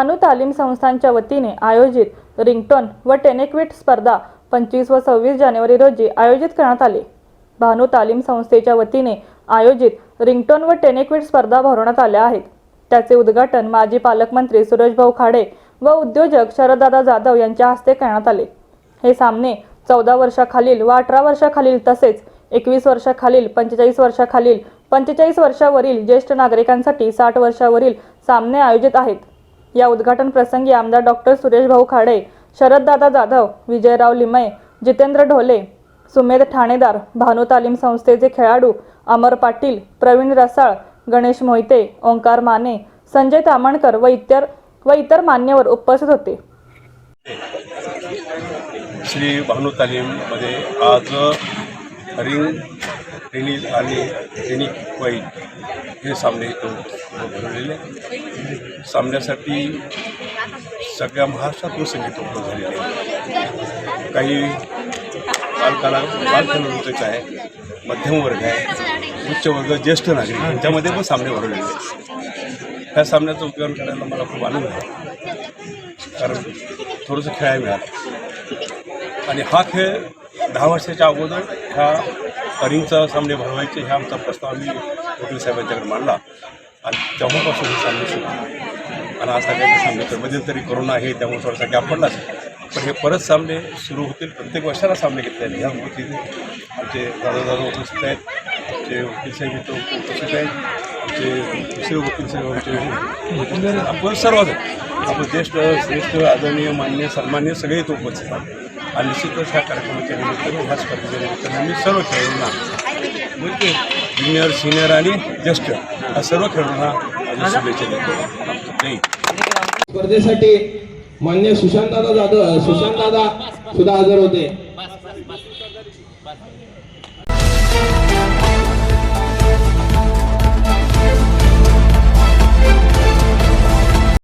भानू तालीम संस्थांच्या वतीने आयोजित रिंगटोन व टेनेक्विट स्पर्धा पंचवीस व सव्वीस जानेवारी रोजी आयोजित करण्यात आली. भानू तालीम संस्थेच्या वतीने आयोजित रिंगटोन व टेनेक्विट स्पर्धा भरवण्यात आल्या आहेत. त्याचे उद्घाटन माजी पालकमंत्री सुरेशभाऊ खाडे व उद्योजक शरददादा जाधव यांच्या हस्ते करण्यात आले. हे सामने चौदा वर्षाखालील व अठरा वर्षाखालील तसेच एकवीस वर्षाखालील पंचेचाळीस वर्षाखालील पंचेचाळीस वर्षावरील ज्येष्ठ नागरिकांसाठी साठ वर्षावरील सामने आयोजित आहेत. या उद्घाटन प्रसंगी आमदार डॉक्टर सुरेश भाऊ खाडे शरददादा जाधव विजयराव लिमये जितेंद्र ढोले सुमेध ठाणेदार भानू तालीम संस्थेचे खेळाडू अमर पाटील प्रवीण रसाळ गणेश मोहिते ओंकार माने संजय तामणकर व इतर व इतर मान्यवर उपस्थित होते. श्री भानू तालीममध्ये आज रिंग टेनिस आणि टेनिक वाईट हे सामने तो भरवलेले सामन्यासाठी सगळ्या महाराष्ट्रातून संगीत उपलब्ध झालेले आहे काही बालकाला बालखेळाडूच आहे मध्यम वर्ग आहे उच्च वर्ग ज्येष्ठ नागरिक यांच्यामध्ये पण सामने भरवलेले आहेत. ह्या सामन्याचं उपयोग करायला मला खूप आनंद आहे. कारण थोडंसं खेळायला मिळालं. आणि हा खेळ दहा वर्षाच्या अगोदर ह्या रिंगचा सामने भरवायचे ह्या आमचा प्रस्ताव आम्ही वकील साहेबांच्याकडे मांडला. आणि तेव्हापासून हे सामने सुरू आणि आज सगळ्यांनी सांगितलं मध्यंतरी करोना आहे त्यामुळे थोडासा गॅप पडलाच पण हे परत सामने सुरू होतील प्रत्येक वर्षाला सामने घेतले आहेत ह्या वतीने आमचे दादा दादा उपस्थित आहेत आमचे वकील साहेब इथं उपस्थित आहेत. आमचे दुसरे वकील आपण सर्वच आपण ज्येष्ठ श्रेष्ठ आदरणीय मान्य सन्मान्य सगळे इथं उपस्थित आहेत. आणि निश्चितच ह्या कार्यक्रमाच्या निमित्तानं ह्या स्पर्धेच्या निमित्ताने आम्ही सर्व खेळाडूंना म्हणजे ज्युनियर सिनियर आणि ज्येष्ठ या सर्व खेळाडूंना शुभेच्छा देतो. स्पर्धेसाठी मान्य सुशांतदादा जाधव सुशांतदादा सुद्धा हजर होते.